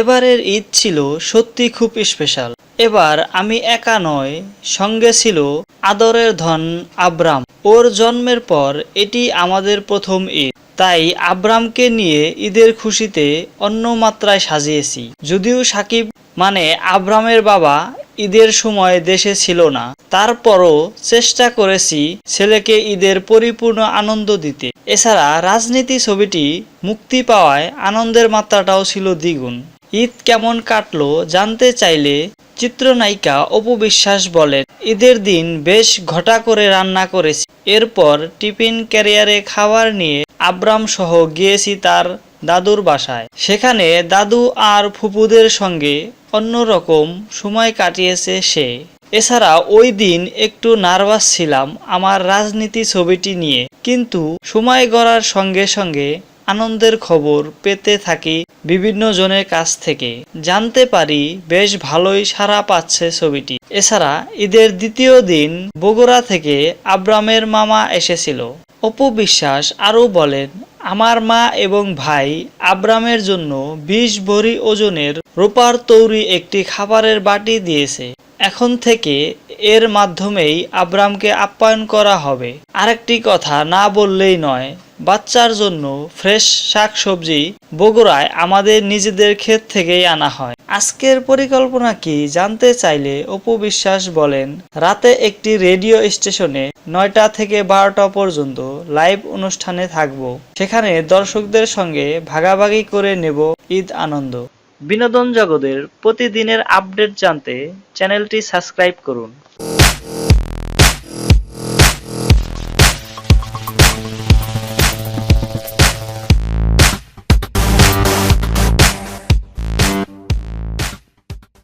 এবারের ঈদ ছিল সত্যি খুব স্পেশাল এবার আমি একা নয় সঙ্গে ছিল আদরের ধন আব্রাম। ওর জন্মের পর এটি আমাদের প্রথম ঈদ। তাই আব্রামকে নিয়ে ঈদের খুশিতে অন্য মাত্রায় সাজিয়েছি। যদিও সাকিব মানে আব্রামের বাবা ঈদের সময় দেশে ছিল না। তারপরও চেষ্টা করেছি ছেলেকে ঈদের পরিপূর্ণ আনন্দ দিতে। এছাড়া রাজনীতি ছবিটি মুক্তি পাওয়ায় আনন্দের মাত্রাটাও ছিল দ্বিগুণ। ঈদ কেমন কাটলো জানতে চাইলে চিত্রনায়িকা অপু বিশ্বাস বলেন, ঈদের দিন বেশ ঘটা করে রান্না করেছি। এরপর টিফিন ক্যারিয়ারে খাবার নিয়ে আব্রাম সহ গিয়েছি তার দাদুর বাসায়। সেখানে দাদু আর ফুপুদের সঙ্গে অন্যরকম সময় কাটিয়েছে সে। এছাড়া ওই দিন একটু নার্ভাস ছিলাম আমার রাজনীতি ছবিটি নিয়ে। কিন্তু সময় গড়ার সঙ্গে সঙ্গে আনন্দের খবর পেতে থাকি বিভিন্ন জনের কাছ থেকে। জানতে পারি বেশ ভালোই সাড়া পাচ্ছে ছবিটি। এছাড়া ঈদের দ্বিতীয় দিন বগুড়া থেকে আব্রামের মামা এসেছিল। অপু বিশ্বাস আরও বলেন, আমার মা এবং ভাই আব্রামের জন্য বিশ ভরি ওজনের রূপার তৈরি একটি খাবারের বাটি দিয়েছে। এখন থেকে এর মাধ্যমেই আব্রামকে আপ্যায়ন করা হবে। আরেকটি কথা না বললেই নয়, বাচ্চার জন্য ফ্রেশ শাকসবজি বগুড়ায় আমাদের নিজেদের ক্ষেত থেকেই আনা হয়। আজকের পরিকল্পনা কি জানতে চাইলে অপু বিশ্বাস বলেন, রাতে একটি রেডিও স্টেশনে নয়টা থেকে বারোটা পর্যন্ত লাইভ অনুষ্ঠানে থাকব। সেখানে দর্শকদের সঙ্গে ভাগাভাগি করে নেব ঈদ আনন্দ। বিনোদন জগতের প্রতিদিনের আপডেট জানতে চ্যানেলটি সাবস্ক্রাইব করুন।